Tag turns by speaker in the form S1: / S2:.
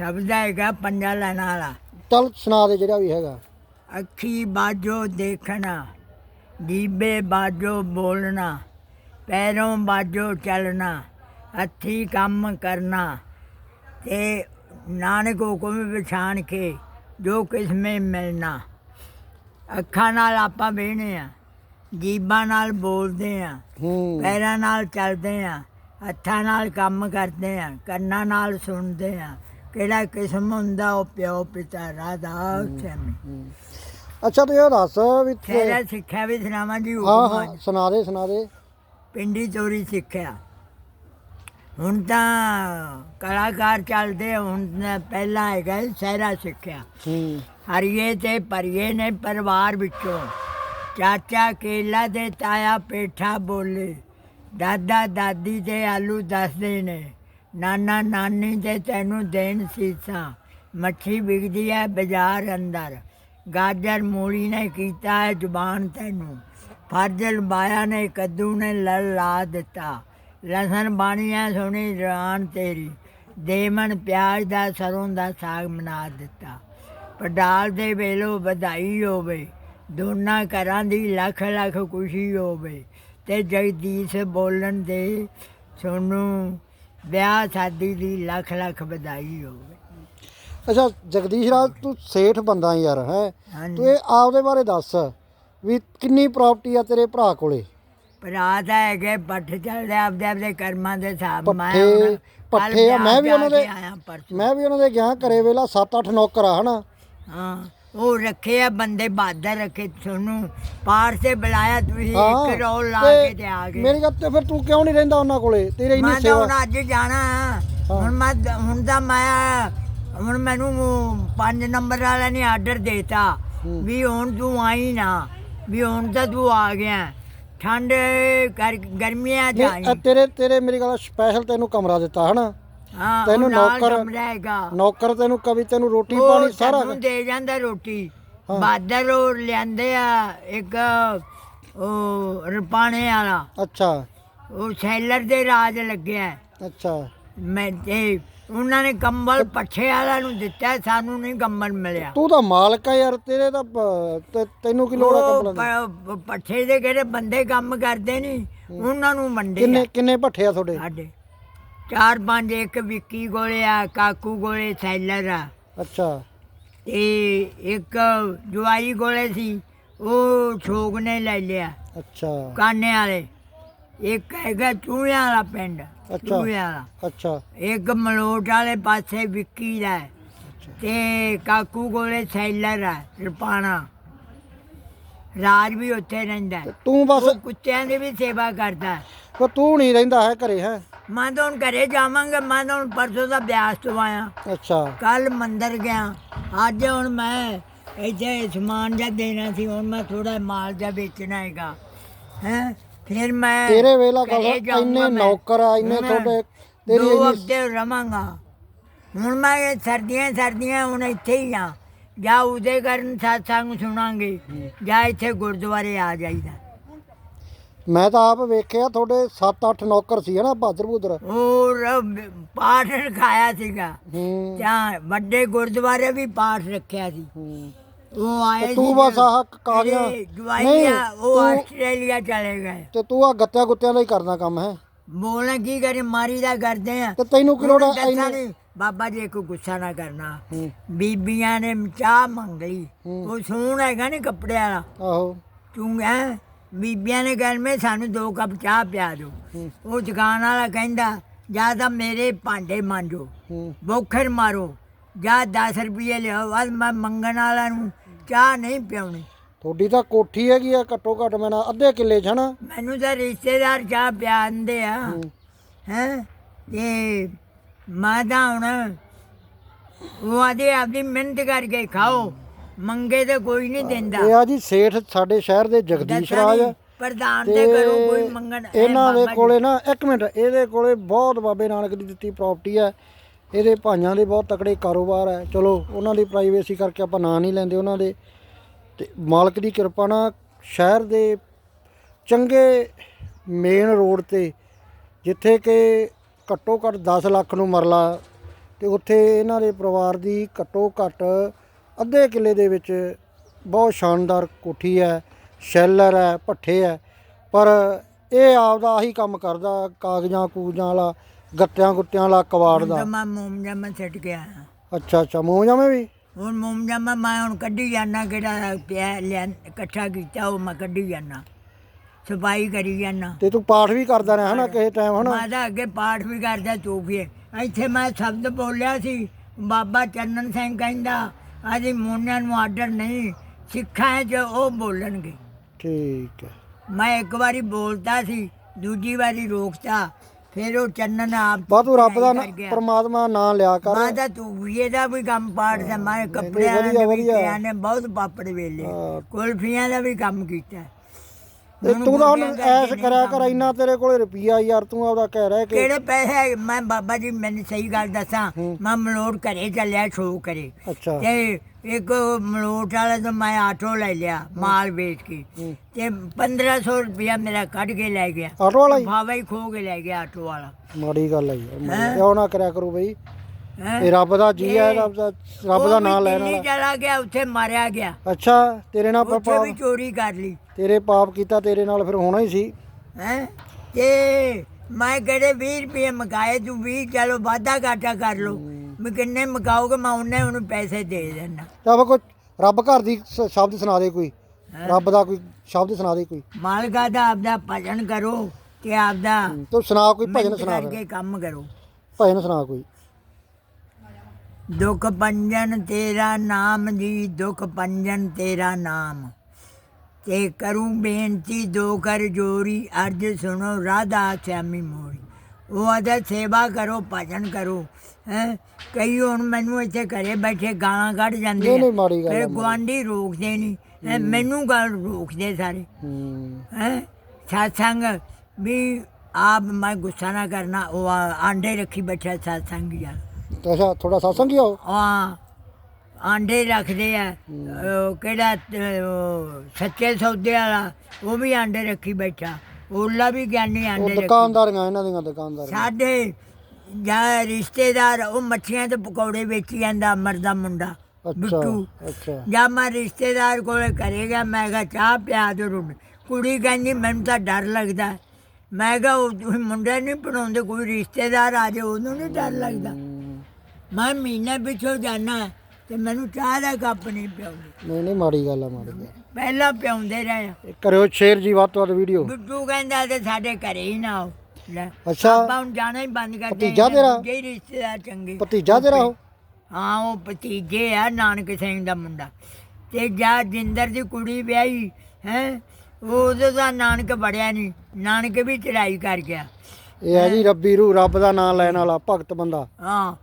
S1: ਸ਼ਬਦ ਹੈਗਾ ਪੰਜਾ ਲੈਣ ਵਾਲਾ।
S2: ਚੱਲ ਸੁਣਾ ਦੇ ਜਿਹੜਾ ਵੀ ਹੈਗਾ।
S1: ਅੱਖੀ ਬਾਜੋ ਦੇਖਣਾ ਜੀਬੇ ਬਾਜੋ ਬੋਲਣਾ ਪੈਰੋਂ ਬਾਜੋ ਚੱਲਣਾ ਹੱਥੀ ਕੰਮ ਕਰਨਾ ਤੇ ਨਾਨਕ ਹੁਕਮ ਵਿਛਾਣ ਕੇ ਜੋ ਕਿਸਮੇ ਮਿਲਣਾ। ਅੱਖਾਂ ਨਾਲ ਆਪਾਂ ਵੇਹਣੇ ਆ ਜੀਬਾਂ ਨਾਲ ਬੋਲਦੇ ਆ
S2: ਹੂੰ।
S1: ਪੈਰਾਂ ਨਾਲ ਚੱਲਦੇ ਆ ਹੱਥਾਂ ਨਾਲ ਕੰਮ ਕਰਦੇ ਆ ਕੰਨਾਂ ਨਾਲ ਸੁਣਦੇ ਆ ਕਿਹੜਾ ਕਿਸਮ ਹੁੰਦਾ ਉਹ ਪਿਓ ਪਿਤਾ ਰਾਧਾ ਸੈਮੀ
S2: ਅੱਛਾ ਤੂੰ ਇਹ ਦੱਸ ਵੀ ਤੇ-
S1: ਖੈਰਾ ਸਿੱਖਿਆ ਵੀ ਸੁਣਾਵਾਂ ਜੀ
S2: ਹਾਂ
S1: ਹੁਕਮ
S2: ਹਾਂ ਸੁਣਾ ਦੇ ਸੁਣਾ ਦੇ।
S1: ਪਿੰਡੀ ਚੋਰੀ ਸਿੱਖਿਆ। ਹੁਣ ਤਾਂ ਕਲਾਕਾਰ ਚੱਲਦੇ ਆ, ਹੁਣ ਤਾਂ ਪਹਿਲਾਂ ਹੈਗਾ ਸਹਿਰਾ ਸਿੱਖਿਆ।
S2: ਹੂੰ।
S1: ਹਰੀਏ ਤੇ ਪਰੀਏ ਨੇ ਪਰਿਵਾਰ ਵਿੱਚੋਂ। ਚਾਚਾ ਕੇਲਾ ਦੇ ਤਾਇਆ ਪੇਠਾ ਬੋਲੇ। ਦਾਦਾ ਦਾਦੀ ਤੇ ਆਲੂ ਦੱਸਦੇ ਨੇ। ਨਾਨਾ ਨਾਨੀ ਤੇ ਤੈਨੂੰ ਦੇਣ ਸੀਸਾਂ। ਮੱਛੀ ਵਿਕਦੀ ਹੈ ਬਾਜ਼ਾਰ ਅੰਦਰ। ਗਾਜਰ ਮੂਲੀ ਨੇ ਕੀਤਾ ਹੈ ਜ਼ੁਬਾਨ ਤੈਨੂੰ। ਫਰਜ਼ਲ ਬਾਇਆ ਨੇ ਕੱਦੂ ਨੇ ਲਲ ਲਾ ਦਿੱਤਾ। ਲਸਣ ਬਾਣੀਆਂ ਸੋਹਣੀ ਰਾਨ ਤੇਰੀ। ਦੇਮਨ ਪਿਆਜ਼ ਦਾ ਸਰੋਂ ਦਾ ਸਾਗ ਬਣਾ ਦਿੱਤਾ। ਪਡਾਲ ਦੇ ਵੇਲੋ ਵਧਾਈ ਹੋਵੇ। ਦੋਨਾਂ ਘਰਾਂ ਦੀ ਲੱਖ ਲੱਖ ਖੁਸ਼ੀ ਹੋਵੇ। ਤੇ ਜਗਦੀਸ਼ ਬੋਲਣ ਦੇ, ਸੋਨੂੰ ਵਿਆਹ ਸ਼ਾਦੀ ਦੀ ਲੱਖ ਲੱਖ ਵਧਾਈ ਹੋਵੇ।
S2: ਅੱਛਾ ਜਗਦੀਸ਼ ਰਾਜ ਤੂੰ ਸੇਠ ਬੰਦਾ ਯਾਰ ਹੈ?
S1: ਹਾਂਜੀ।
S2: ਤੂੰ ਇਹ ਆਪਦੇ ਬਾਰੇ ਦੱਸ ਵੀ ਕਿੰਨੀ ਪ੍ਰਾਪਰਟੀ ਆ ਤੇਰੇ ਭਰਾ ਕੋਲੇ?
S1: ਭਰਾ ਤਾਂ ਹੈਗੇ ਪੱਠ ਚੱਲਦੇ ਆਪਦੇ ਆਪਦੇ ਕਰਮਾਂ ਦੇ ਹਿਸਾਬ ਮੈਂ
S2: ਪੱਠੇ
S1: ਹੁਣ ਕੱਲ੍ਹ
S2: ਪੱਠੇ ਆ ਮੈਂ ਵੀ
S1: ਵਿਆਹ
S2: ਉਹਨਾਂ
S1: ਜਾ
S2: ਦੇ
S1: ਆਇਆ ਪਰਸੋਂ।
S2: ਮੈਂ ਵੀ ਉਹਨਾਂ ਦੇ ਗਿਆ ਘਰੇ ਵੇਲਾ 7-8 ਨੌਕਰ ਆ ਹਨਾ?
S1: ਹਾਂ। ਉਹ ਰੱਖੇ ਆ ਬੰਦੇ ਬਹਾਦਰ ਰੱਖੇ ਤੁਹਾਨੂੰ ਪਾਰ ਸੇ ਬੁਲਾਇਆ ਤੁਸੀਂ
S2: ਹਾਂ,
S1: ਇੱਕ ਰੋਲ ਲਾ
S2: ਤੇ
S1: ਕੇ ਤੇ ਆ ਗਏ।
S2: ਮੇਰੀ ਗੱਲ ਤੇ ਫਿਰ ਤੂੰ ਕਿਉਂ ਨਹੀਂ ਰਹਿੰਦਾ ਉਹਨਾਂ ਕੋਲੇ? ਤੇਰੀ ਇੰਨੀ
S1: ਮੈਂ ਤਾਂ
S2: ਸੇਵਾ
S1: ਹੁਣ ਅੱਜ ਜਾਣਾ। ਹੁਣ ਮੈਂ ਹੁਣ ਤਾਂ ਮੈਂ ਹੁਣ ਮੈਨੂੰ 5 ਨੰਬਰ ਵਾਲਾ ਨੇ ਆਰਡਰ ਦੇਤਾ। ਵੀ ਹੁਣ ਤੂੰ ਆਈ ਨਾ ਵੀ ਹੁਣ ਤਾਂ ਤੂੰ ਆ ਗਿਆ। ਠੰਡ ਕਰ ਗਰਮੀਆਂ ਚ
S2: ਨਹੀਂ,
S1: ਆਈ।
S2: ਤੇਰੇ ਤੇਰੇ ਮੇਰੀ ਗੱਲ ਸਪੈਸ਼ਲ ਤੈਨੂੰ ਕਮਰਾ ਦਿੱਤਾ ਹਨਾ?
S1: ਹਾਂ
S2: ਤੈਨੂੰ
S1: ਤੈਨੂੰ
S2: ਨੌਕਰ-
S1: ਨੌਕਰ
S2: ਤੈਨੂੰ ਕਵੀ ਤੈਨੂੰ ਰੋਟੀ ਪਾਣੀ ਸਾਰਾ
S1: ਸਾਨੂੰ ਦੇ ਜਾਂਦਾ ਰੋਟੀ।
S2: ਹਾਂ।
S1: ਬਾਦਰ ਉਹ ਲਿਆਂਦੇ ਆ ਇੱਕ ਉਹ ਰਪਾਣੇ ਵਾਲਾ।
S2: ਅੱਛਾ।
S1: ਉਹ ਸੈਲਰ ਦੇ ਰਾਜ ਲੱਗਿਆ। ਹੈ।
S2: ਅੱਛਾ।
S1: ਮੈਂ ਤੇ ਉਹਨਾਂ ਨੇ ਕੰਬਲ ਪੱਠੇ ਵਾਲਾ ਨੂੰ ਦਿੱਤਾ ਸਾਨੂੰ ਨਹੀਂ ਕੰਬਲ ਮਿਲਿਆ।
S2: ਤੂੰ ਤਾਂ ਮਾਲਕ ਆ ਯਾਰ ਤੇਰੇ ਤਾਂ ਪ- ਤੇ- ਤੈਨੂੰ ਕੀ ਲੋੜ ਆ ਕੰਬਲਾਂ ਦੀ?
S1: ਪ- ਪੱਠੇ ਦੇ ਕਿਹੜੇ ਬੰਦੇ ਕੰਮ ਕਰਦੇ ਨਹੀਂ ਉਹਨਾਂ ਨੂੰ ਵੰਡੇ
S2: ਕਿੰਨੇ ਕਿੰਨੇ ਭੱਠੇ ਆ ਤੁਹਾਡੇ?
S1: ਸਾਡੇ। ਚਾਰ ਪੰਜ ਇੱਕ ਵਿੱਕੀ ਕੋਲੇ ਆ ਕਾਕੂ ਕੋਲੇ ਸੈਲਰ ਆ।
S2: ਅੱਛਾ।
S1: ਤੇ ਇੱਕ ਜਵਾਈ ਕੋਲੇ ਸੀ ਉਹ ਛੋਕ ਨੇ ਲੈ ਲਿਆ।
S2: ਅੱਛਾ।
S1: ਕਾਨੇ ਵਾਲੇ। ਇੱਕ ਹੈਗਾ ਚੂਹਿਆਂ ਵਾਲਾ ਪਿੰਡ। ਚੂਹਿਆਂ ਵਾਲਾ।
S2: ਅੱਛਾ।
S1: ਇੱਕ ਮਲੋਟ ਵਾਲੇ ਪਾਸੇ ਵਿੱਕੀ ਦਾ ਹੈ। ਤੇ ਕਾਕੂ ਕੋਲੇ ਸੈਲਰ ਆ ਰਪਾਣਾ। ਰਾਜ ਵੀ ਉੱਥੇ ਰਹਿੰਦਾ। ਹੈ।
S2: ਤੇ ਤੂੰ ਬਸ
S1: ਉਹ ਕੁੱਤਿਆਂ ਦੀ ਵੀ ਸੇਵਾ ਕਰਦਾ। ਹੈ।
S2: ਤੂੰ ਨਹੀਂ ਰਹਿੰਦਾ ਹੈ ਘਰੇ ਹੈ?
S1: ਮੈਂ ਤਾਂ ਹੁਣ ਘਰੇ ਜਾਵਾਂਗਾ ਮੈਂ ਤਾਂ ਹੁਣ ਪਰਸੋਂ ਦਾ ਬਿਆਸ ਤੋਂ ਆਇਆ।
S2: ਅੱਛਾ।
S1: ਕੱਲ ਮੰਦਰ ਗਿਆ। ਅੱਜ ਹੁਣ ਮੈਂ ਇੱਥੇ ਸਮਾਨ ਜਾਂ ਦੇਣਾ ਸੀ ਹੁਣ ਮੈਂ ਥੋੜਾ ਮਾਲ ਜਾਂ ਵੇਚਣਾ ਹੈਗਾ। ਹੈ? ਫਿਰ ਮੈਂ
S2: ਤੇਰੇ ਵੇਲਾ ਗੱਲ
S1: ਘਰੇ ਜਾਊਂਗਾ
S2: ਇੰਨੇ
S1: ਮੈਂ।
S2: ਨੌਕਰ ਆ ਇੰਨੇ ਤੁਹਾਡੇ ਤੇਰੀ
S1: ਦੋ
S2: ਇੰਨੀ
S1: ਹਫ਼ਤੇ ਰਵਾਂਗਾ। ਹੁਣ ਮੈਂ ਇਹ ਸਰਦੀਆਂ ਸਰਦੀਆਂ ਹੁਣ ਇੱਥੇ ਹੀ ਆ। ਜਾਂ ਉਹਦੇ ਕਰਨ satsang ਸੁਣਾਂਗੇ। ਜਾਂ ਇੱਥੇ ਗੁਰਦੁਆਰੇ ਆ ਜਾਈਦਾ।
S2: ਮੈਂ ਤਾਂ ਆਪ ਵੇਖਿਆ ਤੁਹਾਡੇ 7-8 ਨੌਕਰ ਸੀ ਹਨਾ ਬਹਾਦਰ ਬੂਦਰ।
S1: ਹੋਰ ਪਾਠ ਰਖਾਇਆ ਸੀਗਾ।
S2: ਹੂੰ।
S1: ਜਾਂ ਵੱਡੇ ਗੁਰਦੁਆਰੇ ਵੀ ਪਾਠ ਰੱਖਿਆ ਸੀ।
S2: ਹੂੰ।
S1: ਉਹ ਆਏ
S2: ਤੇ ਬਸ ਆਹ ਕਾਗਜ਼ਾਂ
S1: ਇਹ ਜਵਾਈ
S2: ਨਹੀਂ,
S1: ਆ, ਉਹ
S2: ਤੂੰ-
S1: ਆਸਟ੍ਰੇਲੀਆ ਚਲੇ ਗਏ।
S2: ਤੇ ਤੂੰ ਆ ਗੱਤਿਆਂ ਗੁੱਤਿਆਂ ਦਾ ਹੀ ਕਰਨਾ ਕੰਮ ਹੈ?
S1: ਬੋਲਣਾ ਕੀ ਕਰੇ ਮਾਰੀ ਦਾ ਕਰਦੇ ਆ।
S2: ਤੇ ਤੈਨੂੰ ਕੀ ਲੋੜ
S1: ਹੁਣ
S2: ਆ
S1: ਦੱਸਾਂ
S2: ਇੰਨੇ
S1: ਨੀ, ਬਾਬਾ ਜੀ ਕੋ ਗੁੱਸਾ ਨਾ ਕਰਨਾ।
S2: ਹੂੰ,
S1: ਬੀਬੀਆਂ ਨੇ ਚਾਹ ਮੰਗ ਲਈ।
S2: ਹੂੰ।
S1: ਉਹ ਸੂਣ ਹੈਗਾ ਨੀ ਕੱਪੜਿਆਂ ਵਾਲਾ
S2: ਆਹੋ।
S1: ਤੂੰ ਹੈ? ਬੀਬੀਆਂ ਨੇ ਮੈਂ ਸਾਨੂੰ ਦੋ ਕੱਪ ਚਾਹ ਪਿਆ ਦਿਓ। ਉਹ ਦੁਕਾਨ ਵਾਲਾ ਕਹਿੰਦਾ ਜਾਂ ਤਾਂ ਮੇਰੇ ਭਾਂਡੇ ਮਾਂਜੋ। ਬੋਖਰ ਮਾਰੋ ਜਾਂ 10 ਰੁਪਏ ਲਿਆਓ ਅੱਜ ਮੈਂ ਮੰਗਣ ਵਾਲਾ ਨੂੰ ਚਾਹ ਨਹੀਂ ਪਿਉਣੀ
S2: ਤੁਹਾਡੀ ਤਾਂ ਕੋਠੀ ਹੈਗੀ ਆ ਘੱਟੋ ਘੱਟ ਮੈਂ ਨਾ ਅੱਧੇ ਕਿੱਲੇ 'ਚ ਹਨਾ।
S1: ਮੈਨੂੰ ਤਾਂ ਰਿਸ਼ਤੇਦਾਰ ਚਾਹ ਪਿਆਉਂਦੇ ਆ।
S2: ਹੂੰ।
S1: ਤੇ ਮੈਂ ਤਾਂ ਹੁਣ ਉਹ ਆਦੇ ਆਪਦੀ ਮਿਹਨਤ ਕਰਕੇ ਖਾਓ ਮੰਗੇ ਤੇ ਕੋਈ ਨਹੀਂ ਦਿੰਦਾ।
S2: ਇਹ ਆ ਜੀ ਸੇਠ ਸਾਡੇ ਸ਼ਹਿਰ ਦੇ ਜਗਦੀਸ਼
S1: ਦੱਸਾਂ
S2: ਰਾਜ
S1: ਪ੍ਰਧਾਨ ਤੇ ਕਰੋ ਕੋਈ ਮੰਗਣ ਇਹ
S2: ਇਹਨਾਂ ਦੇ ਕੋਲੇ ਨਾ ਇੱਕ ਮਿੰਟ ਇਹਦੇ ਕੋਲੇ ਬਹੁਤ ਬਾਬੇ ਨਾਨਕ ਦੀ ਦਿੱਤੀ ਪ੍ਰਾਪਰਟੀ ਹੈ ਇਹਦੇ ਭਾਈਆਂ ਦੇ ਬਹੁਤ ਤਕੜੇ ਕਾਰੋਬਾਰ ਹੈ ਚਲੋ ਉਹਨਾਂ ਦੀ ਪ੍ਰਾਈਵੇਸੀ ਕਰਕੇ ਆਪਾਂ ਨਾਂ ਨਹੀਂ ਲੈਂਦੇ ਉਹਨਾਂ ਦੇ। ਤੇ ਮਾਲਕ ਦੀ ਕਿਰਪਾ ਨਾਲ ਸ਼ਹਿਰ ਦੇ ਚੰਗੇ ਮੇਨ ਰੋਡ ਤੇ ਜਿੱਥੇ ਕਿ ਘੱਟੋ ਘੱਟ 10 ਲੱਖ ਨੂੰ ਮਰਲਾ ਤੇ ਉੱਥੇ ਇਹਨਾਂ ਦੇ ਪਰਿਵਾਰ ਦੀ ਘੱਟੋ ਘੱਟ ਅੱਧੇ ਕਿੱਲੇ ਦੇ ਵਿੱਚ ਬਹੁਤ ਸ਼ਾਨਦਾਰ ਕੋਠੀ ਹੈ ਸ਼ੈਲਰ ਹੈ ਭੱਠੇ ਹੈ ਪਰ ਇਹ ਆਪਦਾ ਆਹੀ ਕੰਮ ਕਰਦਾ ਕਾਗਜ਼ਾਂ ਕੂਜਾਂ ਵਾਲਾ ਗੱਟਿਆਂ ਗੁੱਟਿਆਂ ਵਾਲਾ ਕਵਾੜ ਦਾ।
S1: ਮੈਂ ਮੋਮ ਜਮਾ ਛੱਡ ਗਿਆ
S2: ਅੱਛਾ ਅੱਛਾ ਮੂੰਹ ਜਾਵੇਂ ਵੀ?
S1: ਹੁਣ ਮੋਮ ਜਮਾ ਮੈਂ ਹੁਣ ਕੱਢੀ ਜਾਣਾ ਕਿਹੜਾ ਪਿਆ ਲਿਆ ਇਕੱਠਾ ਕੀਤਾ ਉਹ ਮੈਂ ਕੱਢੀ ਜਾਣਾ ਸਫ਼ਾਈ ਕਰੀ ਜਾਣਾ
S2: ਤੇ ਤੂੰ ਪਾਠ ਵੀ ਕਰਦਾ ਰਿਹਾ ਹਨਾ ਕਿਸੇ ਟਾਈਮ ਹਨਾ?
S1: ਮੈਂ ਤਾਂ ਅੱਗੇ ਪਾਠ ਵੀ ਕਰਦਾ ਚੋਫੀਏ ਇੱਥੇ ਮੈਂ ਸ਼ਬਦ ਬੋਲਿਆ ਸੀ ਬਾਬਾ ਚੰਨਨ ਸਿੰਘ ਕਹਿੰਦਾ ਆਜੀ ਮੋਨਿਆਂ ਨੂੰ ਆਰਡਰ ਨਹੀਂ ਸਿੱਖਾਂ ਹੈ ਜੋ ਉਹ ਬੋਲਣਗੇ
S2: ਠੀਕ ਹੈ
S1: ਮੈਂ ਇੱਕ ਵਾਰੀ ਬੋਲਤਾ ਸੀ ਦੂਜੀ ਵਾਰੀ ਰੋਕਤਾ ਫਿਰ ਉਹ ਚੰਨਨ ਆਪ
S2: ਬਾ ਤੂੰ ਰੱਬ ਦਾ। ਪਰਮਾਤਮਾ ਨਾਂ ਲਿਆ ਕਰ
S1: ਮੈਂ ਤਾਂ ਤੂੰ ਇਹਦਾ ਵੀ ਕੰਮ ਪਾੜ ਦਾ ਮੈਂ ਕੱਪੜਿਆਂ ਦੇ ਵੀ
S2: ਵਧੀਆ।
S1: ਪਿਆ ਨੇ ਬਹੁਤ ਪਾਪੜ ਵੇਲੇ
S2: ਹਾਂ।
S1: ਕੁਲਫੀਆਂ ਦਾ ਵੀ ਕੰਮ ਕੀਤਾ
S2: ਤੇ ਤੂੰ ਤਾਂ ਹੁਣ ਐਸ਼ ਕਰਿਆ ਕਰ। ਇੰਨਾ ਤੇਰੇ ਕੋਲੇ ਰੁਪਈਆ ਯਾਰ ਤੂੰ ਆਪਦਾ ਕਹਿ ਰਿਹਾ ਕਿ
S1: ਕਿਹੜੇ ਪੈਸੇ ਮੈਂ ਬਾਬਾ ਜੀ ਮੈਨੂੰ ਸਹੀ ਗੱਲ ਦੱਸਾਂ। ਮੈਂ ਮਲੋਟ ਘਰੇ ਚੱਲਿਆ ਸ਼ੋ ਕਰੇ
S2: ਅੱਛਾ
S1: ਤੇ ਇੱਕ ਮਲੋਟ ਵਾਲਾ ਤੋਂ ਮੈਂ ਆਟੋ ਲੈ ਲਿਆ ਮਾਲ ਵੇਚ ਕੇ। ਤੇ 1500 ਰੁਪਇਆ ਮੇਰਾ ਕੱਢ ਕੇ ਲੈ ਗਿਆ
S2: ਆਟੋ ਵਾਲਾ ਹੀ
S1: ਭਾਵੇਂ ਹੀ ਖੋ ਕੇ ਲੈ ਗਿਆ ਆਟੋ ਵਾਲਾ
S2: ਮਾੜੀ ਗੱਲ ਹੈ ਯਾਰ ਮਾੜੀ।
S1: ਹੈਂ?
S2: ਕਿਉਂ ਨਾ ਕਰਿਆ ਕਰੋ ਬਈ? ਇਹ ਰੱਬ ਦਾ ਜੀ ਹੈ ਰੱਬ ਦਾ ਰੱਬ ਦਾ ਨਾਮ ਲੈਣ
S1: ਦਿੱਲੀ ਚਲਾ ਗਿਆ ਉੱਥੇ ਮਾਰਿਆ ਗਿਆ।
S2: ਅੱਛਾ ਤੇਰੇ ਨਾਲ
S1: ਉੱਥੇ
S2: ਪਾਪ
S1: ਵੀ ਚੋਰੀ ਕਰ ਲਈ।
S2: ਤੇਰੇ ਪਾਪ ਕੀਤਾ ਤੇਰੇ ਨਾਲ ਫਿਰ ਹੋਣਾ ਹੀ ਸੀ।
S1: ਹੈ? ਤੇ ਮੈਂ ਕਿਹੜੇ 20 ਰੁਪਏ ਮਕਾਏ ਤੂੰ 20 ਚਲੋ ਵਾਧਾ ਘਾਟਾ ਕਰ ਲੋ ਮੈਂ ਕਿੰਨੇ ਮਕਾਓਗੇ ਮੈਂ ਉਹਨੇ ਉਹਨੂੰ ਪੈਸੇ ਦੇ ਦੇਣਾ
S2: ਤਾਂ ਕੋਈ ਰੱਬ ਘਰ ਦੀ ਸ- ਸ਼ਬਦ ਸੁਣਾ ਦੇ ਕੋਈ। ਰੱਬ ਦਾ ਕੋਈ ਸ਼ਬਦ ਸੁਣਾ ਦੇ ਕੋਈ।
S1: ਮਾਲਕਾ ਦਾ ਆਪਦਾ ਭਜਨ ਕਰੋ ਤੇ ਆਪਦਾ
S2: ਤੂੰ ਸੁਣਾ ਕੋਈ ਭਜਨ
S1: ਮਿਹਨਤ
S2: ਸੁਣਾ
S1: ਕਰਕੇ
S2: ਫਿਰ
S1: ਕੰਮ ਕਰੋ।
S2: ਭਜਨ ਸੁਣਾ ਕੋਈ।
S1: ਦੁਖ ਪੰਜਨ ਤੇਰਾ ਨਾਮ ਜੀ ਦੁਖ ਪੰਜਨ ਤੇਰਾ ਨਾਮ। ਤੇ ਕਰੂੰ ਬੇਨਤੀ ਦੋ ਕਰ ਜੋਰੀ ਅਰਜ ਸੁਣੋ ਰਾਧਾ ਸਿਆਮੀ ਮੋਰੀ ਉਹ ਆਦਾ ਸੇਵਾ ਕਰੋ ਭਜਨ ਕਰੋ। ਹੈ? ਕਈ ਹੁਣ ਮੈਨੂੰ ਇੱਥੇ ਘਰੇ ਬੈਠੇ ਗਾਲਾਂ ਕੱਢ ਜਾਂਦੇ
S2: ਨਹੀਂ, ਮਾੜੀ ਗੱਲ
S1: ਫਿਰ। ਗੁਆਂਢੀ ਰੋਕਦੇ ਨਹੀਂ। ਮੈਨੂੰ ਗੱਲ ਰੋਕਦੇ ਸਾਰੇ।
S2: ਹੂੰ।
S1: satsang ਵੀ ਆਪ ਮੈਂ ਗੁੱਸਾ ਨਾ ਕਰਨਾ ਉਹ ਆਂਡੇ ਰੱਖੀ ਬੈਠਾ satsang ਯਾਰ।
S2: ਤੇ ਅੱਛਾ ਥੋੜਾ satsang ਹੀ
S1: ਆ ਆਂਡੇ ਰੱਖਦੇ ਆ। ਉਹ ਕਿਹੜਾ ਅਹ, ਸੱਚੇ ਸੌਦੇ ਵਾਲਾ ਉਹ ਵੀ ਆਂਡੇ ਰੱਖੀ ਬੈਠਾ। ਉਹਲਾ ਵੀ ਗਿਆਨੀ
S2: ਉਹ
S1: ਆਂਡੇ ਰੱਖੀ।
S2: ਦੁਕਾਨਦਾਰੀਆਂ ਇਹਨਾਂ ਦੀਆਂ ਦੁਕਾਨਦਾਰੀਆਂ।
S1: ਸਾਡੇ ਜਾਂ ਰਿਸ਼ਤੇਦਾਰ ਉਹ ਮੱਛੀਆਂ ਤੇ ਪਕੌੜੇ ਵੇਚੀ ਜਾਂਦਾ ਮਰਦਾ ਮੁੰਡਾ
S2: ਅੱਛਾ
S1: ਬਿੱਟੂ।
S2: ਅੱਛਾ।
S1: ਜਾਂ ਮੈਂ ਰਿਸ਼ਤੇਦਾਰ ਕੋਲੇ ਕਰੇਗਾ ਮੈਂ ਕਿਹਾ ਚਾਹ ਪਿਆ ਦੋ ਰੁਣ ਕੁੜੀ ਕਹਿੰਦੀ ਮੈਨੂੰ ਤਾਂ ਡਰ ਲੱਗਦਾ। ਮੈਂ ਕਿਹਾ ਉਹ ਤੁਸੀਂ ਮੁੰਡੇ ਨਹੀਂ ਪੜਾਉਂਦੇ ਕੋਈ ਰਿਸ਼ਤੇਦਾਰ ਆ ਜਾਏ ਉਹਨੂੰ ਨਹੀਂ ਡਰ ਲੱਗਦਾ। ਮੈਂ ਮਹੀਨੇ ਪਿੱਛੋਂ ਜਾਣਾ ਤੇ ਮੈਨੂੰ ਚਾਹ ਦਾ ਕੱਪ ਨਹੀਂ ਪਿਆਉਂਦੇ।
S2: ਨਹੀਂ ਨਹੀਂ ਮਾੜੀ ਗੱਲ ਆ ਮਾੜੀ ਗੱਲ
S1: ਪਹਿਲਾਂ ਪਿਆਉਂਦੇ ਰਹੇ।
S2: ਇਹ ਕਰਿਓ ਸ਼ੇਅਰ ਜੀ ਵੱਧ ਤੋਂ ਵੱਧ ਵੀਡੀਓ।
S1: ਬਿੱਟੂ ਕਹਿੰਦਾ ਤੇ ਸਾਡੇ ਘਰੇ ਹੀ ਨਾ ਆਓ। ਲੈ
S2: ਅੱਛਾ।
S1: ਆਪਾਂ ਹੁਣ ਜਾਣਾ ਹੀ ਬੰਦ ਕਰ
S2: ਭਤੀਜਾ ਤੇਰਾ?
S1: ਜੇ ਰਿਸ਼ਤੇਦਾਰ ਚੰਗੇ।
S2: ਭਤੀਜਾ ਤੇਰਾ ਉਹ?
S1: ਹਾਂ ਉਹ ਭਤੀਜੇ ਆ ਨਾਨਕ ਸਿੰਘ ਦਾ ਮੁੰਡਾ। ਤੇ ਜਾ ਜਿੰਦਰ ਦੀ ਕੁੜੀ ਵਿਆਹੀ ਹੈ? ਉਹਦੇ ਦਾ ਨਾਨਕ ਬੜਿਆ ਨਹੀਂ। ਨਾਨਕ ਵੀ ਚੜਾਈ ਕਰ ਗਿਆ।
S2: ਇਹ ਹੈ ਜੀ ਰੱਬੀ ਰੂ ਰੱਬ ਦਾ ਨਾਮ ਲੈਣ ਵਾਲਾ ਭਗਤ ਬੰਦਾ।
S1: ਹਾਂ।